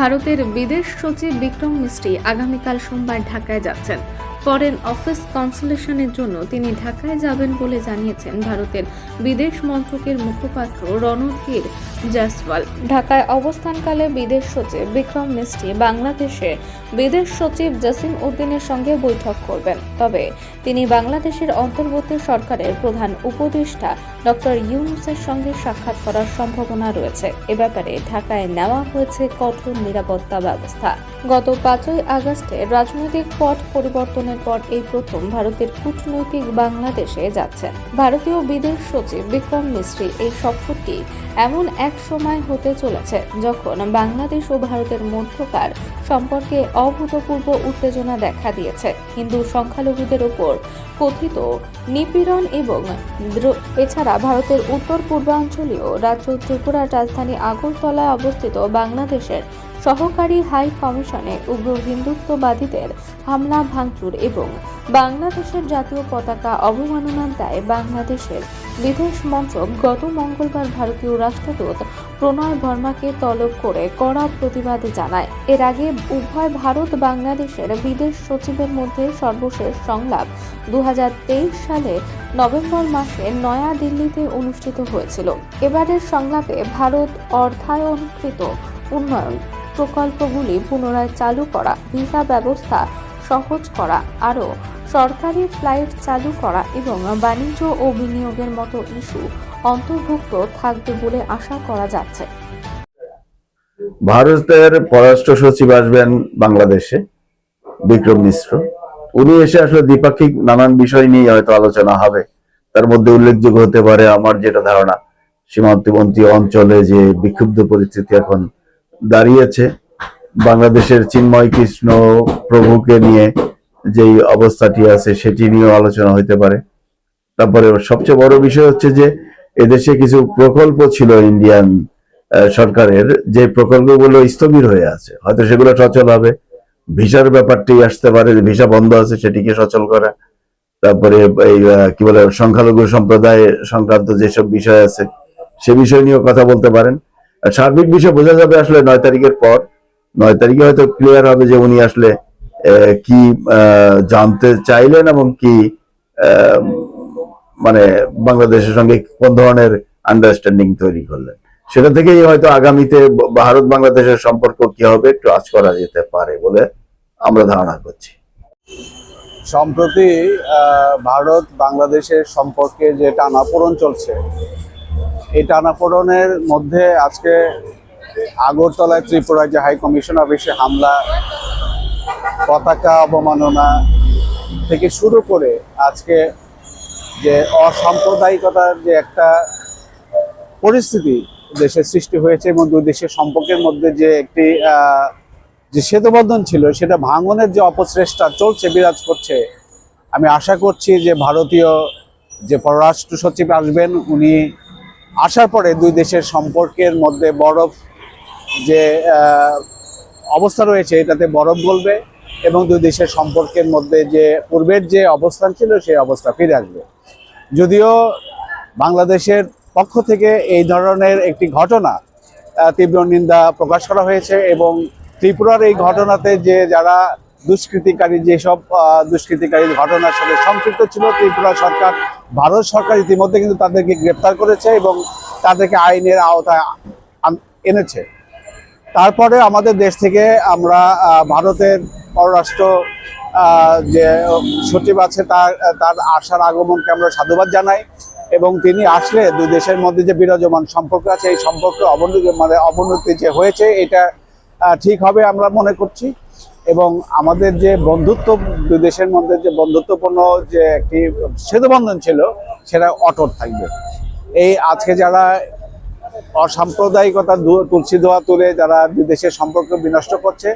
ভারতের বিদেশ সচিব বিক্রম মিস্ত্রি আগামীকাল সোমবার ঢাকায় যাচ্ছেন। ফরেন অফিস কনসালেশনের জন্য তিনি ঢাকায় যাবেন বলে জানিয়েছেন ভারতের বিদেশ মন্ত্রকের মুখপাত্র রণধীর জয়সওয়াল। ঢাকায় অবস্থানকালে বিদেশ সচিব বিক্রম মিস্ত্রি বাংলাদেশে বিদেশ সচিব জসিম উদ্দিনের সঙ্গে বৈঠক করবেন। তবে তিনি বাংলাদেশের অন্তর্বর্তী সরকারের প্রধান উপদেষ্টা ডক্টর ইউনুসের সঙ্গে সাক্ষাৎ করার সম্ভাবনা রয়েছে। এ ব্যাপারে ঢাকায় নেওয়া হয়েছে কঠোর নিরাপত্তা ব্যবস্থা। গত পাঁচই আগস্টে রাজনৈতিক পট পরিবর্তনের পর এই প্রথম ভারতের কূটনৈতিক বাংলাদেশে যাচ্ছেন। ভারতীয় বিদেশ সচিব বিক্রম মিস্ত্রি এই সফরটি এমন এক সময় হতে চলেছে যখন বাংলাদেশ ও ভারতের মধ্যকার সম্পর্কে অভূতপূর্ব উত্তেজনা দেখা দিয়েছে। হিন্দু সংখ্যালঘুদের ওপর কথিত নিপীড়ন এবং এছাড়া ভারতের উত্তর পূর্বাঞ্চলীয় রাজ্য ত্রিপুরার রাজধানী আগরতলায় অবস্থিত বাংলাদেশের সহকারী হাই কমিশনে উগ্র হিন্দুত্ববাদীদের হামলা, ভাঙচুর এবং বাংলাদেশের জাতীয় পতাকা অবমাননার দায়ে বাংলাদেশের বিদেশ মন্ত্রক গত মঙ্গলবার ভারতীয় রাষ্ট্রদূত প্রণয় বর্মাকে তলব করে কড়া প্রতিবাদ জানায়। এর আগে উভয় ভারত, বাংলাদেশের বিদেশ সচিবের মধ্যে সর্বশেষ সংলাপ দু হাজার তেইশ সালে নভেম্বর মাসে নয়া দিল্লিতে অনুষ্ঠিত হয়েছিল। এবারের সংলাপে ভারত অর্থায়নকৃত উন্নয়ন প্রকল্পগুলি পুনরায় চালু করা, ভিসা ব্যবস্থা সহজ করা, আরও সরকারি ফ্লাইট চালু করা এবং বাণিজ্য ও বিনিয়োগের মতো ইস্যু অন্তর্ভুক্ত থাকবে বলে আশা করা যাচ্ছে। ভারতের পররাষ্ট্র সচিব আসবেন বাংলাদেশে, বিক্রম মিশ্র। উনি এসে আসলে দ্বিপাক্ষিক নানান বিষয় নিয়ে হয়তো আলোচনা হবে। তার মধ্যে উল্লেখযোগ্য হতে পারে আমার যেটা ধারণা, সীমান্তবর্তী অঞ্চলে যে বিক্ষুব্ধ পরিস্থিতি এখন দাঁড়িয়েছে। বাংলাদেশের চিন্ময় কৃষ্ণ প্রভুকে নিয়ে যেই অবস্থাটি আছে, সেটি নিয়েও আলোচনা হইতে পারে। তারপরে সবচেয়ে বড় বিষয় হচ্ছে যে, এদেশে কিছু প্রকল্প ছিল ইন্ডিয়ান সরকারের। যে প্রকল্পগুলো স্থবির হয়ে আছে, হয়তো সেগুলো সচল হবে। ভিসার ব্যাপারটি আসতে পারে ভিসা বন্ধ আছে, সেটিকে সচল করা। তারপরে এই কি বলে, সংখ্যালঘু সম্প্রদায় সংক্রান্ত যেসব বিষয় আছে, সে বিষয় নিয়েও কথা বলতে পারেন। সার্বিক বিষয় বোঝা যাবে আসলে নয় তারিখের পর। নয় তারিখে হয়তো ক্লিয়ার হবে যে উনি আসলে কি জানতে চাইলেন এবং কি মানে বাংলাদেশের সঙ্গে কোন ধরনের আন্ডারস্ট্যান্ডিং তৈরি করলেন। সেটা থেকেই হয়তো আগামীতে ভারত বাংলাদেশের সম্পর্ক কি হবে একটু আজ করা যেতে পারে বলে আমরা ধারণা করছি। সম্প্রতি ভারত বাংলাদেশের সম্পর্কে যে টানাপোড়ন চলছে এই টানাপোড়নের মধ্যে আজকে আগরতলায় ত্রিপুরা যে হাই কমিশন অফিসে হামলা, পতাকা অবমাননা থেকে শুরু করে আজকে যে অসাম্প্রদায়িকতার যে একটা পরিস্থিতি দেশের সৃষ্টি হয়েছে এবং দুই দেশের সম্পর্কের মধ্যে যে একটি যে সেতুবন্ধন ছিল, সেটা ভাঙনের যে অপচেষ্টা চলছে, বিরাজ করছে, আমি আশা করছি যে ভারতীয় যে পররাষ্ট্র সচিব আসবেন, উনি আসার পরে দুই দেশের সম্পর্কের মধ্যে বরফ যে অবস্থা রয়েছে, এটাতে বরফ গলবে এবং দুই দেশের সম্পর্কের মধ্যে যে পূর্বের যে অবস্থান ছিল, সেই অবস্থা ফিরে আসবে। যদিও বাংলাদেশের পক্ষ থেকে এই ধরনের একটি ঘটনা তীব্র নিন্দা প্রকাশ করা হয়েছে এবং ত্রিপুরার এই ঘটনাতে যে যারা দুষ্কৃতিকারী যেসব আহ, দুষ্কৃতিকারীর ঘটনার সাথে সম্পৃক্ত ছিল ত্রিপুরা সরকার ভারত সরকার ইতিমধ্যে কিন্তু তাদেরকে গ্রেপ্তার করেছে এবং তাদেরকে আইনের আওতায় এনেছে। তারপরে আমাদের দেশ থেকে আমরা ভারতের পররাষ্ট্র যে সচিব আছে তার তার আসার আগমনকে আমরা সাধুবাদ জানাই এবং তিনি আসলে দুই দেশের মধ্যে যে বিরাজমান সম্পর্ক আছে এই সম্পর্ক অবনতি মানে অবনতি যে হয়েছে এটা ঠিক হবে আমরা মনে করছি। এবং আমাদের যে বন্ধুত্ব, দুই দেশের মধ্যে যে বন্ধুত্বপূর্ণ যে একটি সেতুবন্ধন ছিল, সেটা অটট থাকবে। এই আজকে যারা অসাম্প্রদায়িকতা তুলসী দোয়া তুলে যারা দুই দেশের সম্পর্ক বিনষ্ট করছে,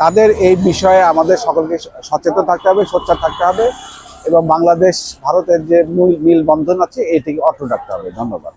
তাদের এই বিষয়ে আমাদের সকলকে সচেতন থাকতে হবে, সোচ্চার থাকতে হবে এবং বাংলাদেশ, ভারতের যে মূল, মিল বন্ধন আছে, এটিকে অটুট রাখতে হবে। ধন্যবাদ।